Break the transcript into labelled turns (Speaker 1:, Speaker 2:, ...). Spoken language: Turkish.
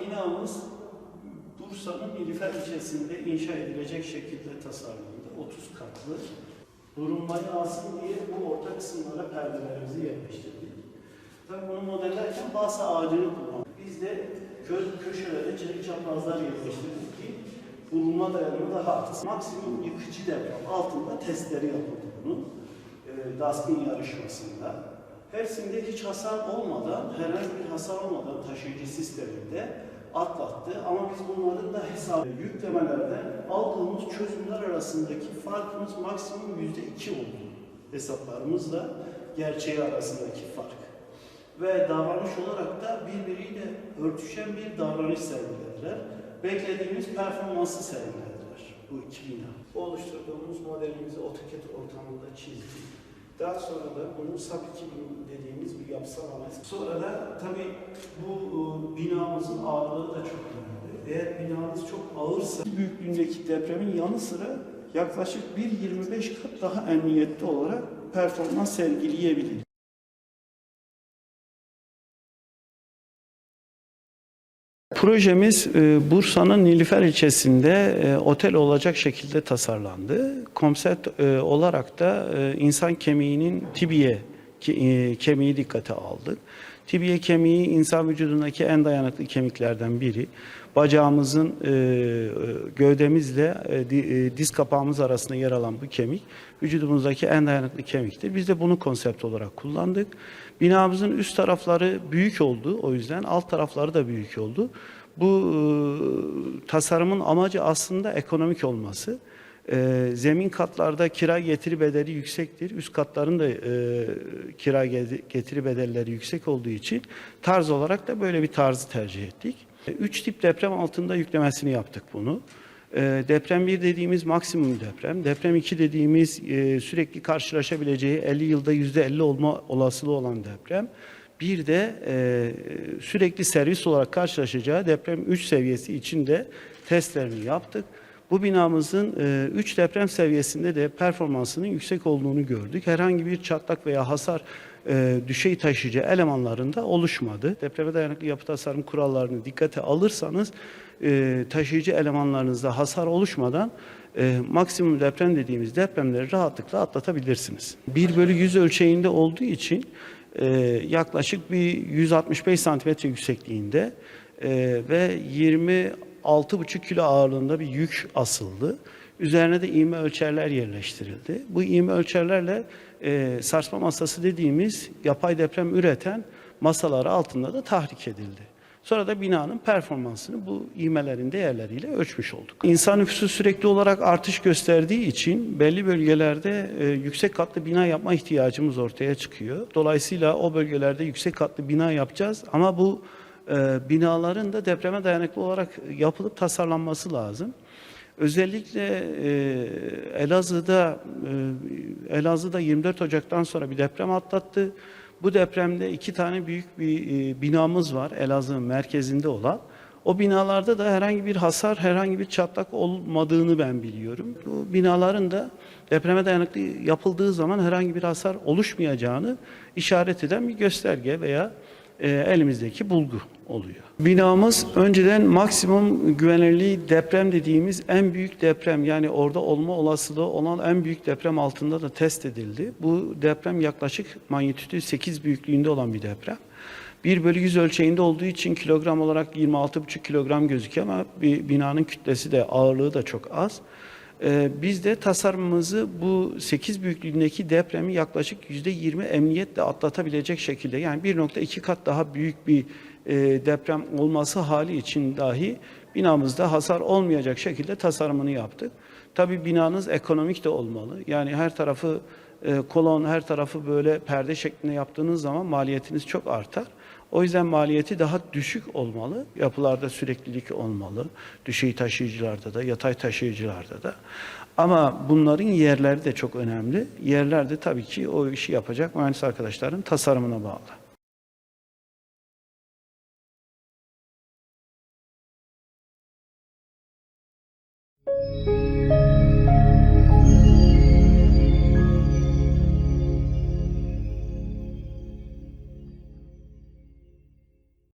Speaker 1: binamız Bursa'nın Nilüfer ilçesinde inşa edilecek şekilde tasarlandı. 30 katlı. Durulmayı alsın diye bu orta kısımlara perdelerimizi yerleştirdik. Tabii bunu modellerken balsa ağacını kullandık. Biz de kö köşelere çelik çaprazlar yerleştirdik ki vurulma dayanımı daha artsın. Maksimum yıkıcı deprem altında testleri yapıldı bunun. E, DASK'ın yarışmasında. Hepsinde hiç hasar olmadan, herhangi bir hasar olmadan taşıyıcı sisteminde atlattı. Ama biz bunların da hesabı yüklemelerden aldığımız çözümler arasındaki farkımız maksimum yüzde iki oldu. Hesaplarımızla gerçeği arasındaki fark. Ve davranış olarak da birbiriyle örtüşen bir davranış sergilediler. Beklediğimiz performansı sergilediler bu iki bina. Oluşturduğumuz modelimizi AutoCAD ortamında çizdik. Daha sonra da bunu SAP 2000 dediğimiz bir yapısal analiz. Sonra da tabii bu e, binamızın ağırlığı da çok önemli. Eğer binamız çok ağırsa büyüklüğündeki depremin yanı sıra yaklaşık 1.25 kat daha emniyetli olarak performans sergileyebilir. Projemiz e, Bursa'nın Nilüfer ilçesinde e, otel olacak şekilde tasarlandı. Konsept e, olarak da insan kemiğinin tibiye ke- kemiği dikkate aldık. Tibiye kemiği insan vücudundaki en dayanıklı kemiklerden biri. Bacağımızın e, e, gövdemizle e, e, diz kapağımız arasında yer alan bu kemik vücudumuzdaki en dayanıklı kemiktir. Biz de bunu konsept olarak kullandık. Binamızın üst tarafları büyük oldu. O yüzden alt tarafları da büyük oldu. Bu e, tasarımın amacı aslında ekonomik olması. E, zemin katlarda kira getiri bedeli yüksektir. Üst katların da e, kira ge- getiri bedelleri yüksek olduğu için tarz olarak da böyle bir tarzı tercih ettik. E, Üç tip deprem altında yüklemesini yaptık bunu. E, deprem 1 dediğimiz maksimum deprem, deprem 2 dediğimiz e, sürekli karşılaşabileceği 50 yılda %50 olma olasılığı olan deprem. Bir de e, sürekli servis olarak karşılaşacağı deprem 3 seviyesi için de testlerini yaptık. Bu binamızın 3 deprem seviyesinde de performansının yüksek olduğunu gördük. Herhangi bir çatlak veya hasar e, düşey taşıyıcı elemanlarında oluşmadı. Depreme dayanıklı yapı tasarım kurallarını dikkate alırsanız e, taşıyıcı elemanlarınızda hasar oluşmadan e, maksimum deprem dediğimiz depremleri rahatlıkla atlatabilirsiniz. 1 bölü 100 ölçeğinde olduğu için e, yaklaşık bir 165 santimetre yüksekliğinde e, ve 26,5 kilo ağırlığında bir yük asıldı. Üzerine de iğme ölçerler yerleştirildi. Bu iğme ölçerlerle e, sarsma masası dediğimiz yapay deprem üreten masaları altında da tahrik edildi. Sonra da binanın performansını bu iğmelerin değerleriyle ölçmüş olduk. İnsan nüfusu sürekli olarak artış gösterdiği için belli bölgelerde e, yüksek katlı bina yapma ihtiyacımız ortaya çıkıyor. Dolayısıyla o bölgelerde yüksek katlı bina yapacağız ama bu e, binaların da depreme dayanıklı olarak yapılıp tasarlanması lazım. Özellikle e, Elazığ'da e, Elazığ'da 24 Ocak'tan sonra bir deprem atlattı. Bu depremde iki tane büyük bir e, binamız var Elazığ'ın merkezinde olan. O binalarda da herhangi bir hasar, herhangi bir çatlak olmadığını ben biliyorum. Bu binaların da depreme dayanıklı yapıldığı zaman herhangi bir hasar oluşmayacağını işaret eden bir gösterge veya e, elimizdeki bulgu oluyor. Binamız önceden maksimum güvenilirliği deprem dediğimiz en büyük deprem yani orada olma olasılığı olan en büyük deprem altında da test edildi. Bu deprem yaklaşık manyetüdü 8 büyüklüğünde olan bir deprem. 1 bölü 100 ölçeğinde olduğu için kilogram olarak 26,5 kilogram gözüküyor ama bir binanın kütlesi de ağırlığı da çok az. Ee, biz de tasarımımızı bu 8 büyüklüğündeki depremi yaklaşık %20 emniyetle atlatabilecek şekilde yani 1.2 kat daha büyük bir e, deprem olması hali için dahi binamızda hasar olmayacak şekilde tasarımını yaptık. Tabii binanız ekonomik de olmalı. Yani her tarafı e, kolon, her tarafı böyle perde şeklinde yaptığınız zaman maliyetiniz çok artar. O yüzden maliyeti daha düşük olmalı. Yapılarda süreklilik olmalı. Düşey taşıyıcılarda da, yatay taşıyıcılarda da. Ama bunların yerleri de çok önemli. Yerler de tabii ki o işi yapacak mühendis arkadaşların tasarımına bağlı.